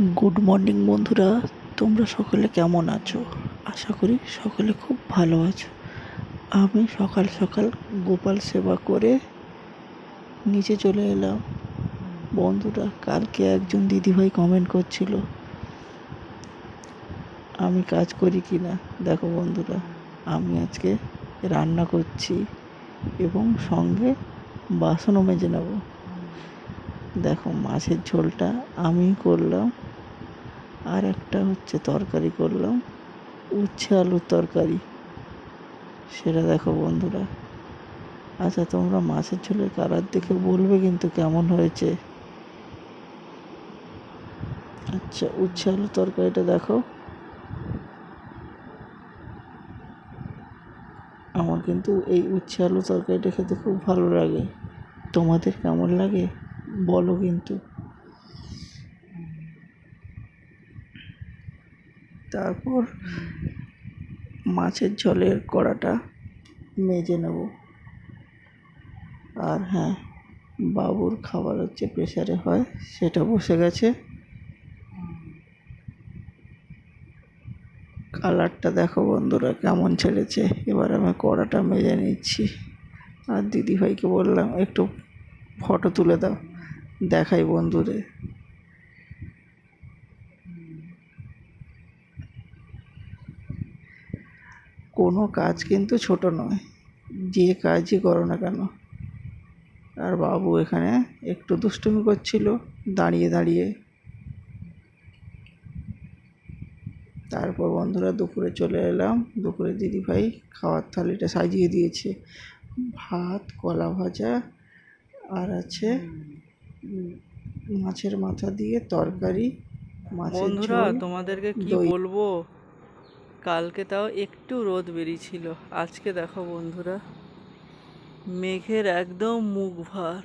Good morning বন্ধুরা। তোমরা সকলে কেমন আছো? আশা করি সকলে খুব ভালো আছো। আমি সকাল সকাল গোপাল সেবা করে নিচে চলে এলাম। বন্ধুরা, কালকে একজন দিদিভাই কমেন্ট করছিল, আমি কাজ করি কি না দেখো বন্ধুরা, আমি আজকে রান্না করছি এবং সঙ্গে বাসনও মেজে নেব। দেখো মাছের ঝোলটা আমি করলাম, আর একটা হচ্ছে তরকারি করলাম, উচ্ছে আলুর তরকারি। সেটা দেখো বন্ধুরা। আচ্ছা তোমরা মাছের ঝোলের কালার দেখে বলবে কিন্তু কেমন হয়েছে। আচ্ছা উচ্ছে আলুর তরকারিটা দেখো। আমার কিন্তু এই উচ্ছে আলু তরকারিটা খেতে খুব ভালো লাগে। তোমাদের কেমন লাগে? বলো কিন্তু। তারপর মাছের ঝোলের কড়াটা মেজে নেব। আর হ্যাঁ বাবুর খাবার হচ্ছে প্রেশারে হয়, সেটা বসে গেছে। কালারটা দেখো বন্ধুরা কেমন ছেড়েছে এবার আমি কড়াটা মেজে নিচ্ছি। আর দিদিভাইকে বললাম, একটু ফটো তুলে দাও। দেখাই বন্ধুদের কোনো কাজ কিন্তু ছোট নয়, যে কাজই করো না কেন। আর বাবু এখানে একটু দুষ্টুমি করছিল, দাঁড়িয়ে দাঁড়িয়ে। তারপর বন্ধুরা দুপুরে চলে এলাম। দুপুরে দিদিভাই খাওয়ার থালিটা সাজিয়ে দিয়েছে। ভাত, কলা ভাজা, আর আছে মাছের মাথা দিয়ে তরকারি বন্ধুরা তোমাদেরকে কি বলব? কালকে তাও একটু রোদ বেরিয়েছিল আজকে দেখো বন্ধুরা মেঘের একদম মুখ ভার।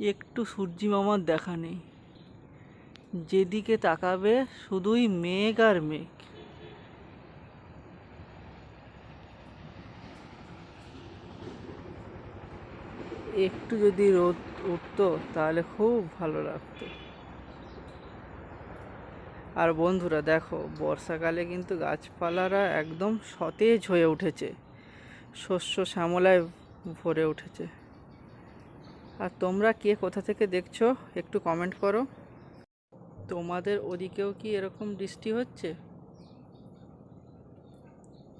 একটু সূর্যি মামার দেখা নেই যেদিকে তাকাবে শুধুই মেঘ আর মেঘ। একটু যদি রোদ উঠতো, তাহলে খুব ভালো লাগতো। আর বন্ধুরা দেখো, বর্ষাকালে কিন্তু গাছপালারা একদম সতেজ হয়ে উঠেছে। শস্য শ্যামলায় ভরে উঠেছে। আর তোমরা কে কোথা থেকে দেখছ, একটু কমেন্ট করো। তোমাদের ওদিকেও কি এরকম বৃষ্টি হচ্ছে?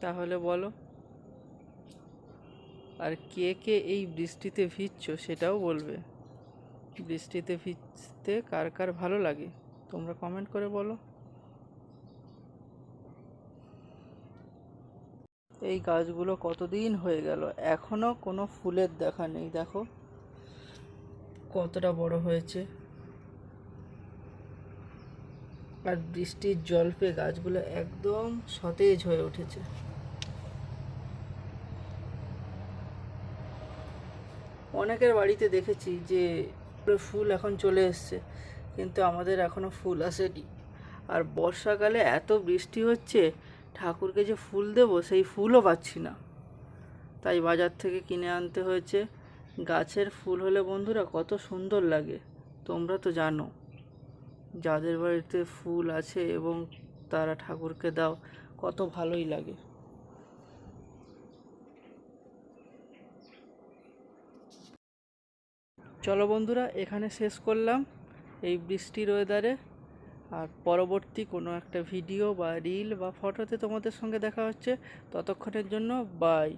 তাহলে বলো। আর কে কে এই বৃষ্টিতে ভিজছো সেটাও বলবে। বৃষ্টিতে ভিজতে কার কার ভালো লাগে? তোমরা কমেন্ট করে বলো। এই গাছগুলো কতদিন হয়ে গেল? এখনও কোনো ফুলের দেখা নেই, দেখো। কতটা বড় হয়েছে। আর বৃষ্টির জল পেয়ে গাছগুলো একদম সতেজ হয়ে উঠেছে। অনেকের বাড়িতে দেখেছি যে ফুল এখন চলে এসছে, কিন্তু আমাদের এখনও ফুল আসেনি। আর বর্ষাকালে এত বৃষ্টি হচ্ছে, ঠাকুরকে যে ফুল দেব সেই ফুলও পাচ্ছি না। তাই বাজার থেকে কিনে আনতে হয়েছে। গাছের ফুল হলে বন্ধুরা কত সুন্দর লাগে, তোমরা তো জানো। যাদের বাড়িতে ফুল আছে এবং তারা ঠাকুরকে দাও, কত ভালোই লাগে। চলো বন্ধুরা, এখানে শেষ করলাম এই বৃষ্টির ওয়েদারে আর পরবর্তী কোনো একটা ভিডিও বা রিল বা ফটোতে তোমাদের সঙ্গে দেখা হচ্ছে। ততক্ষণের জন্য বাই